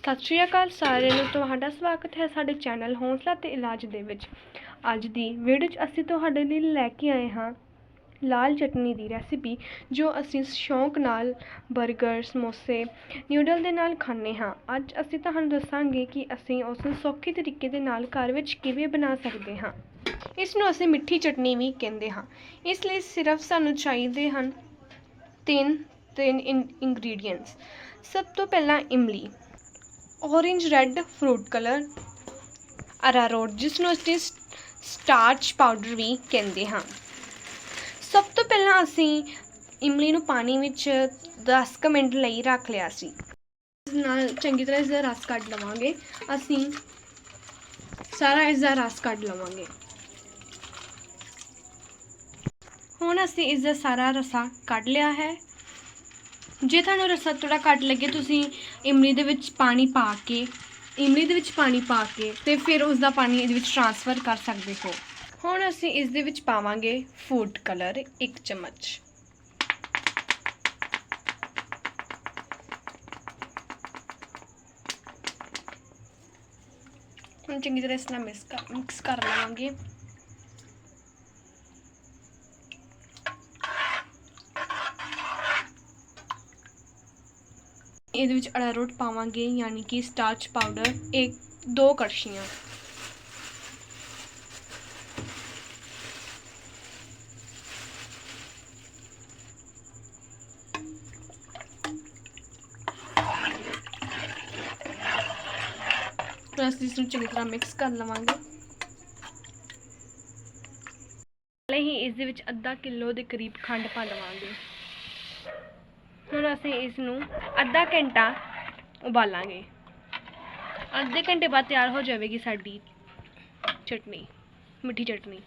ਸਤਿ ਸ਼੍ਰੀ ਅਕਾਲ ਸਾਰਿਆਂ ਨੂੰ, ਤੁਹਾਡਾ ਸਵਾਗਤ ਹੈ ਸਾਡੇ ਚੈਨਲ ਹੌਂਸਲਾ ਤੇ ਇਲਾਜ ਦੇ ਵਿੱਚ। ਅੱਜ ਦੀ ਵੀਡੀਓ 'ਚ ਅਸੀਂ ਤੁਹਾਡੇ ਲਈ ਲੈ ਕੇ ਆਏ ਹਾਂ ਲਾਲ ਚਟਨੀ ਦੀ ਰੈਸਿਪੀ ਜੋ ਅਸੀਂ ਸ਼ੌਂਕ ਨਾਲ 버ਗਰ ਸਮੋਸੇ ਨਿਊਡਲ ਦੇ ਨਾਲ ਖਾਂਦੇ ਹਾਂ। ਅੱਜ ਅਸੀਂ ਤੁਹਾਨੂੰ ਦੱਸਾਂਗੇ ਕਿ ਅਸੀਂ ਉਸ ਨੂੰ ਸੌਖੇ ਤਰੀਕੇ ਦੇ ਨਾਲ ਘਰ ਵਿੱਚ ਕਿਵੇਂ ਬਣਾ ਸਕਦੇ ਹਾਂ। ਇਸ ਨੂੰ ਅਸੀਂ ਮਿੱਠੀ ਚਟਨੀ ਵੀ ਕਹਿੰਦੇ ਹਾਂ। ਇਸ ਲਈ ਸਿਰਫ ਸਾਨੂੰ ਚਾਹੀਦੇ ਹਨ ਤਿੰਨ ਤਿੰਨ ਇੰਗਰੀਡੀਅੰਟਸ ਸਭ ਤੋਂ ਪਹਿਲਾਂ ਇਮਲੀ। Orange red fruit colour arrowroot ਜਿਸ ਨੂੰ ਅਸੀਂ ਸਟਾਰਚ ਪਾਊਡਰ ਵੀ ਕਹਿੰਦੇ ਹਾਂ। ਸਭ ਤੋਂ ਪਹਿਲਾਂ ਅਸੀਂ ਇਮਲੀ ਨੂੰ ਪਾਣੀ ਵਿੱਚ 10 ਕੁ ਮਿੰਟ ਲਈ ਰੱਖ ਲਿਆ ਸੀ। ਇਸ ਨਾਲ ਚੰਗੀ ਤਰ੍ਹਾਂ ਇਸ ਦਾ ਰਸ ਕੱਢ ਲਵਾਂਗੇ। ਅਸੀਂ ਸਾਰਾ ਇਸ ਦਾ ਰਸ ਕੱਢ ਲਵਾਂਗੇ। ਹੁਣ ਅਸੀਂ ਇਸ ਦਾ ਸਾਰਾ ਰਸਾ ਕੱਢ ਲਿਆ ਹੈ। ਜੇ ਤੁਹਾਨੂੰ ਰਸਾ ਥੋੜਾ ਘੱਟ ਲੱਗੇ, ਤੁਸੀਂ ਇਮਲੀ ਦੇ ਵਿੱਚ ਪਾਣੀ ਪਾ ਕੇ, ਇਮਲੀ ਦੇ ਵਿੱਚ ਪਾਣੀ ਪਾ ਕੇ ਤੇ ਫਿਰ ਉਸ ਦਾ ਪਾਣੀ ਇਹਦੇ ਵਿੱਚ ਟਰਾਂਸਫਰ ਕਰ ਸਕਦੇ ਹੋ। ਹੁਣ ਅਸੀਂ ਇਸ ਦੇ ਵਿੱਚ ਪਾਵਾਂਗੇ ਫੂਡ ਕਲਰ 1 ਚਮਚ। ਹੁਣ ਚੰਗੀ ਤਰ੍ਹਾਂ ਇਸ ਨਾਲ ਮਿਕਸ ਕਰ ਮਿਕਸ ਕਰ ਲਵਾਂਗੇ। ਇਹਦੇ ਵਿੱਚ ਅਰਾਰੋਟ ਪਾਵਾਂਗੇ, ਯਾਨੀ ਕਿ ਸਟਾਰਚ ਪਾਊਡਰ ਇੱਕ ਦੋ ਕੜਛੀਆਂ। ਅਸੀਂ ਇਸ ਨੂੰ ਚੰਗੀ ਤਰ੍ਹਾਂ ਮਿਕਸ ਕਰ ਲਵਾਂਗੇ। ਨਾਲੇ ਹੀ ਇਸ ਦੇ ਵਿੱਚ ਅੱਧਾ ਕਿਲੋ ਦੇ ਕਰੀਬ ਖੰਡ ਪਾ ਲਵਾਂਗੇ। ਹੁਣ ਅਸੀਂ ਇਸ ਨੂੰ ਅੱਧਾ ਘੰਟਾ ਉਬਾਲਾਂਗੇ। ਅੱਧੇ ਘੰਟੇ ਬਾਅਦ ਤਿਆਰ ਹੋ ਜਾਵੇਗੀ ਸਾਡੀ ਚਟਨੀ, ਮਿੱਠੀ ਚਟਨੀ।